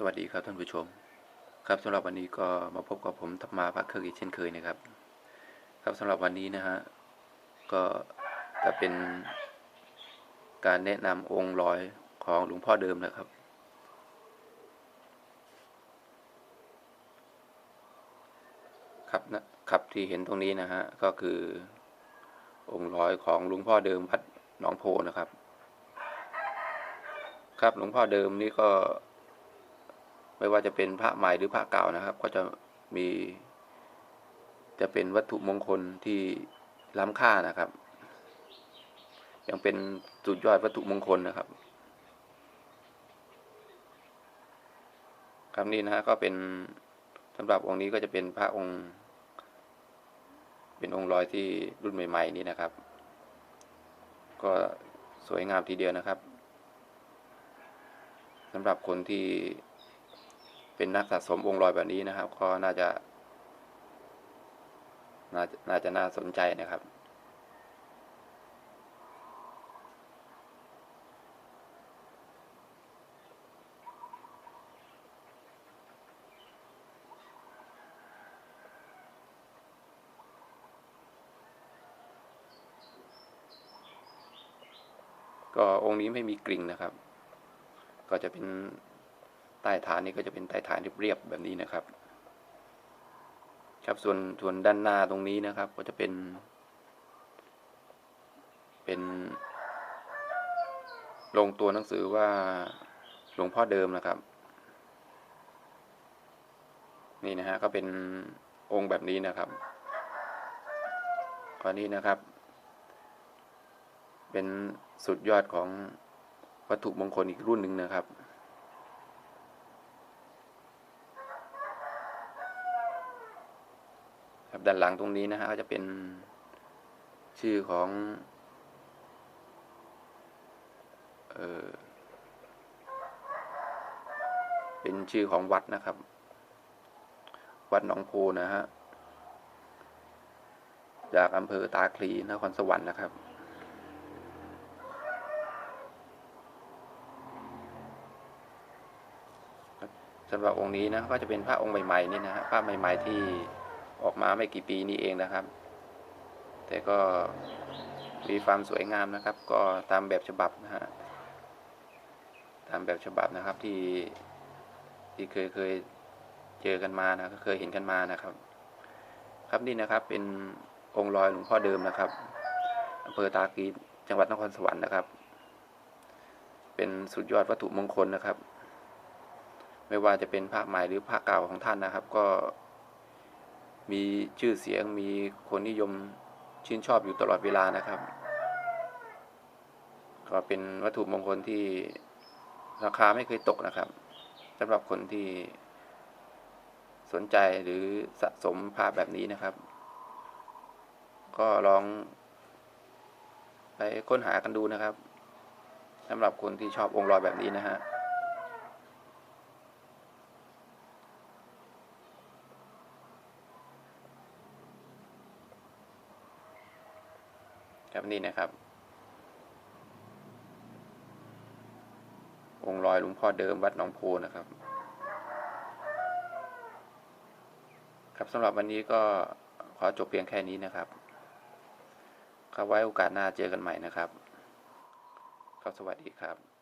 สวัสดีครับท่านผู้ชม ครับสำหรับวันนี้ก็มาพบกับผมธรรมาพักเครื่องอีกเช่นเคยนะครับ ครับสำหรับวันนี้นะฮะก็จะเป็นการแนะนำองค์ลอยของหลวงพ่อเดิมนะครับ ครับนะครับที่เห็นตรงนี้นะฮะก็คือองค์ลอยของหลวงพ่อเดิมวัดหนองโพนะครับ ครับหลวงพ่อเดิมนี่ก็ ไม่ว่าจะเป็นพระใหม่หรือพระเก่านะครับ ก็จะมี จะเป็นวัตถุมงคลที่ล้ำค่านะครับ ยังเป็นสุดยอดวัตถุมงคลนะครับครับนี่นะฮะก็เป็นสำหรับองค์นี้ก็จะเป็นพระองค์ เป็นองค์ลอยที่รุ่นใหม่ ๆ นี้นะครับ ก็สวยงามทีเดียวนะครับสำหรับคนที่ เป็นนักสะสมองค์ลอยแบบนี้นะครับ ก็น่าจะ น่าจะน่าจะน่าสนใจนะครับ ก็องค์นี้ไม่มีกริ่งนะครับ ก็จะเป็น ใต้ฐานนี้ก็จะเป็นใต้ฐานเรียบๆแบบนี้นะครับ ครับส่วนส่วนด้านหน้าตรงนี้นะครับ ก็จะเป็น เป็นลงตัวหนังสือว่าหลวงพ่อเดิมนะครับ นี่นะฮะก็เป็นองค์แบบนี้นะครับข้อนี้นะครับ เป็นสุดยอดของวัตถุมงคลอีกรุ่นหนึ่งนะครับ ครับ ด้านหลังตรงนี้นะฮะก็จะเป็นชื่อของเออเป็นชื่อของวัดนะครับ วัดหนองโพนะฮะจากอำเภอตาคลีนครสวรรค์นะครับ สำหรับองค์นี้นะก็จะเป็นพระองค์ใหม่ๆนี่นะฮะพระใหม่ ๆ ที่ ออกมาไม่กี่ปีนี้เองนะครับ แต่ก็มีความสวยงามนะครับ ก็ตามแบบฉบับนะฮะตามแบบฉบับนะครับที่ที่เคยเคยเจอกันมานะก็เคยเห็นกันมานะครับ ครับนี่นะครับเป็นองค์ลอยหลวงพ่อเดิมนะครับอำเภอตากีจังหวัดนครสวรรค์นะครับ เป็นสุดยอดวัตถุมงคลนะครับ ไม่ว่าจะเป็นพระใหม่หรือพระเก่าของท่านนะครับ ก็ มีชื่อเสียงมีคนนิยมชื่นชอบอยู่ตลอดเวลานะครับ ก็เป็นวัตถุมงคลที่ราคาไม่เคยตกนะครับสำหรับคนที่สนใจหรือสะสมภาพแบบนี้นะครับ ก็ลอง ไปค้นหากันดูนะครับสำหรับคนที่ชอบองค์ลอยแบบนี้นะฮะ ครับนี่นะครับ องค์ลอยหลวงพ่อเดิมวัดหนองโพนะครับ ครับสำหรับวันนี้ก็ขอจบเพียงแค่นี้นะครับครับไว้โอกาสหน้าเจอกันใหม่นะครับครับสวัสดีครับ